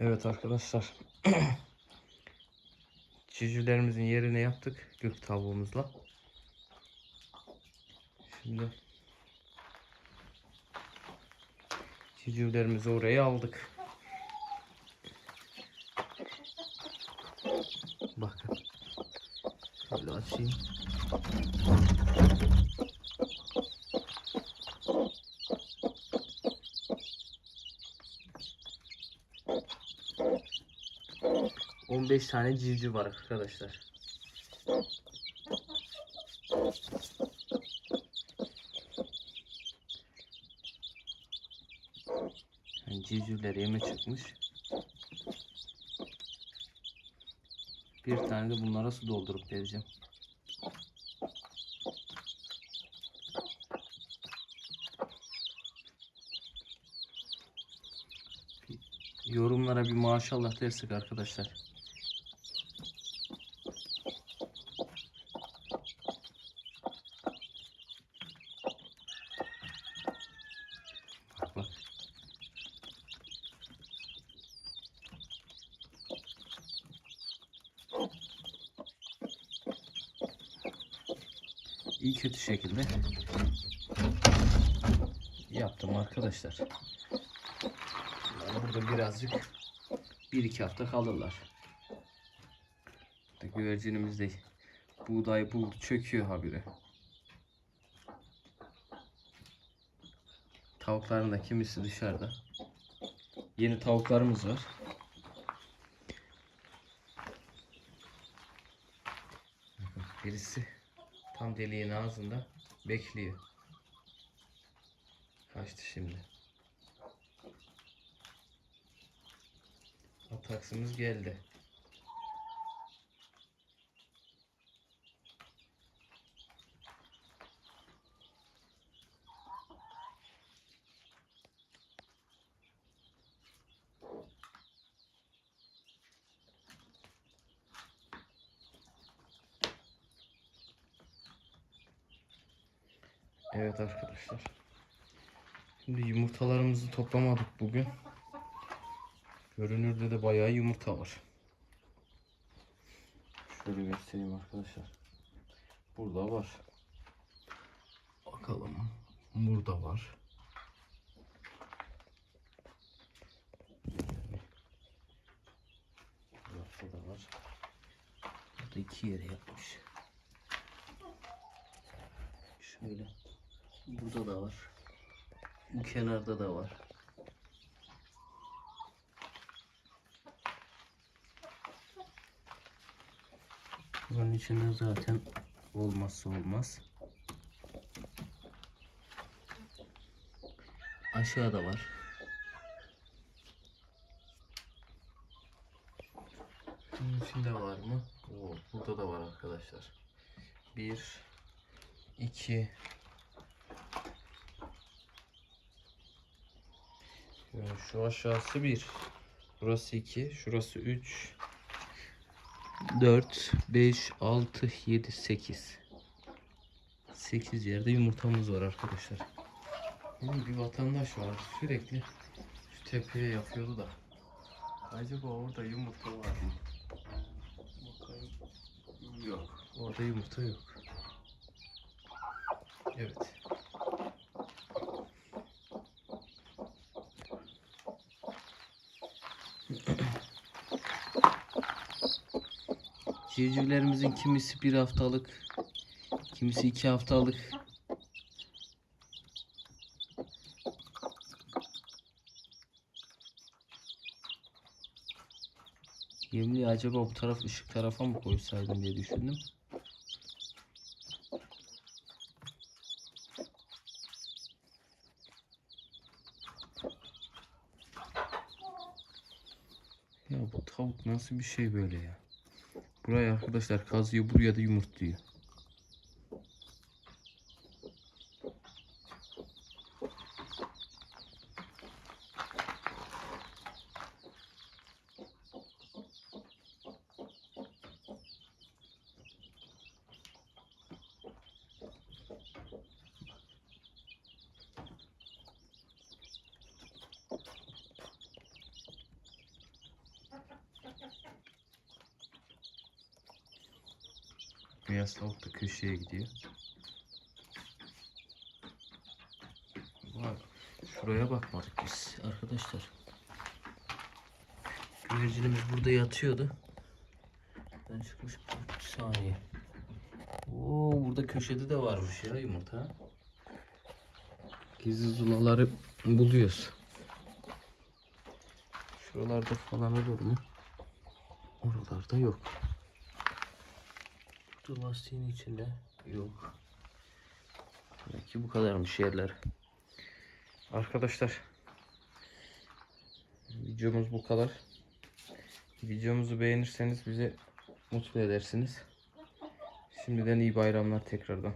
Evet arkadaşlar. Civcivlerimizin yerine yaptık gök tavuğumuzla. Şimdi civcivlerimizi oraya aldık. Bakın. Şöyle açayım. On beş tane civciv var arkadaşlar. Yani civcivler yeme çıkmış. Bir tane de bunlara su doldurup vereceğim. Yorumlara bir maşallah dersek arkadaşlar. İyi kötü şekilde yaptım arkadaşlar. Burada birazcık bir iki hafta kalırlar. Güvercinimiz de buğday buldu çöküyor habire. Tavukların da kimisi dışarıda. Yeni tavuklarımız var. Birisi tam deliğin ağzında bekliyor. Kaçtı şimdi. Ataksımız geldi. Evet arkadaşlar. Şimdi yumurtalarımızı toplamadık bugün. Görünürde de bayağı yumurta var. Şöyle göstereyim arkadaşlar. Burada var. Bakalım. Burada var. Burada da var. Burada iki yere yapmış. Şöyle. Burada da var. Bu kenarda da var. Bunun içinde zaten olmazsa olmaz. Aşağıda var. Bunun içinde var mı? Oo, burada da var arkadaşlar. Bir, iki, Yani şu aşağısı 1. Burası 2. Şurası 3. 4, 5, 6, 7, 8. 8 yerde yumurtamız var arkadaşlar. Benim bir vatandaş var sürekli şu tepeye yapıyordu da. Acaba orada yumurta var mı? Bakayım. Yok. Orada yumurta yok. Evet. Civcivlerimizin kimisi bir haftalık, kimisi iki haftalık. Yemli acaba bu taraf ışık tarafa mı koysaydım diye düşündüm. Ya bu tavuk nasıl bir şey böyle ya? Buraya arkadaşlar kazıyor buraya da yumurtluyor. Beyaz tavuk da köşeye gidiyor. Bak, şuraya bakmadık biz arkadaşlar. Güvercinimiz burada yatıyordu. Ben çıkmış bir saniye. Oo burada köşede de varmış ya yumurta. Gizli zulaları buluyoruz. Şuralarda falan olur mu? Oralarda yok. Burada lastiğin içinde yok. Belki bu kadarmış yerler. Arkadaşlar videomuz bu kadar. Videomuzu beğenirseniz bizi mutlu edersiniz. Şimdiden iyi bayramlar tekrardan.